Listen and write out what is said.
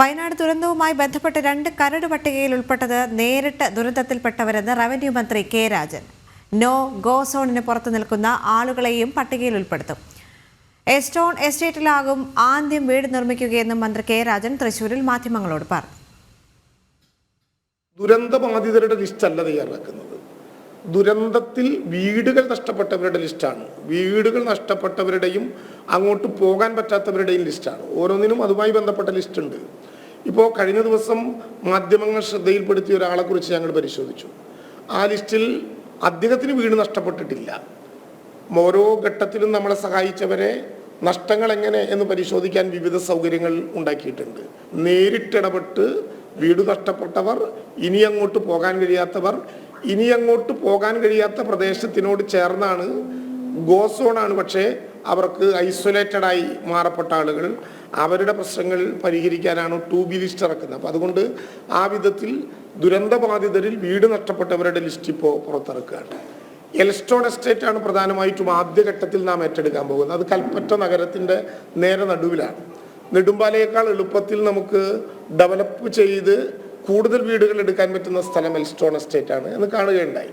വയനാട് ദുരന്തവുമായി ബന്ധപ്പെട്ട് രണ്ട് കരട് പട്ടികയിൽ ഉൾപ്പെട്ടത് നേരിട്ട് ദുരന്തത്തിൽപ്പെട്ടവരെന്ന് റവന്യൂ മന്ത്രി കെ രാജൻ. നോ ഗോ സോണിന് പുറത്തു നിൽക്കുന്ന ആളുകളെയും പട്ടികയിൽ ഉൾപ്പെടുത്തും. എസ്റ്റോൺ എസ്റ്റേറ്റിലാകും ആദ്യം വീട് നിർമ്മിക്കുകയെന്നും മന്ത്രി കെ രാജൻ തൃശൂരിൽ മാധ്യമങ്ങളോട് പറഞ്ഞു. ദുരന്തബാധിതരുടെ ലിസ്റ്റ് അല്ല തയ്യാറാക്കുന്നത്. ദുരന്തത്തിൽ വീടുകൾ നഷ്ടപ്പെട്ടവരുടെ ലിസ്റ്റാണ്. വീടുകൾ നഷ്ടപ്പെട്ടവരുടെയും അങ്ങോട്ട് പോകാൻ പറ്റാത്തവരുടെയും ലിസ്റ്റാണ്. ഓരോന്നിനും അതുമായി ബന്ധപ്പെട്ട ലിസ്റ്റ് ഉണ്ട് ഇപ്പോൾ കഴിഞ്ഞ ദിവസം മാധ്യമങ്ങൾ ശ്രദ്ധയിൽപ്പെടുത്തിയ ഒരാളെ കുറിച്ച് ഞങ്ങൾ പരിശോധിച്ചു. ആ ലിസ്റ്റിൽ അദ്ദേഹത്തിന് വീട് നഷ്ടപ്പെട്ടിട്ടില്ല. ഓരോ ഘട്ടത്തിലും നമ്മളെ സഹായിച്ചവരെ നഷ്ടങ്ങൾ എങ്ങനെ എന്ന് പരിശോധിക്കാൻ വിവിധ സൗകര്യങ്ങൾ ഉണ്ടാക്കിയിട്ടുണ്ട്. നേരിട്ടിടപെട്ട് വീട് നഷ്ടപ്പെട്ടവർ ഇനി അങ്ങോട്ട് പോകാൻ കഴിയാത്തവർ ഇനി അങ്ങോട്ട് പോകാൻ കഴിയാത്ത പ്രദേശത്തിനോട് ചേർന്നാണ് ഗോസോണാണ്. പക്ഷേ അവർക്ക് ഐസൊലേറ്റഡ് ആയി മാറപ്പെട്ട ആളുകൾ അവരുടെ പ്രശ്നങ്ങൾ പരിഹരിക്കാനാണ് ടു ബി ലിസ്റ്റ് ഇറക്കുന്നത്. അപ്പം അതുകൊണ്ട് ആ വിധത്തിൽ ദുരന്തബാധിതരിൽ വീട് നഷ്ടപ്പെട്ടവരുടെ ലിസ്റ്റ് ഇപ്പോൾ പുറത്തിറക്കുകയാണ്. എൽസ്റ്റോൺ എസ്റ്റേറ്റ് ആണ് പ്രധാനമായിട്ടും ആദ്യഘട്ടത്തിൽ നാം ഏറ്റെടുക്കാൻ പോകുന്നത്. അത് കൽപ്പറ്റ നഗരത്തിന്റെ നേരെ നടുവിലാണ്. നെടുമ്പാലയേക്കാൾ എളുപ്പത്തിൽ നമുക്ക് ഡെവലപ്പ് ചെയ്ത് കൂടുതൽ വീടുകൾ എടുക്കാൻ പറ്റുന്ന സ്ഥലം എൽസ്റ്റോൺ എസ്റ്റേറ്റ് ആണ് എന്ന് കാണുകയുണ്ടായി.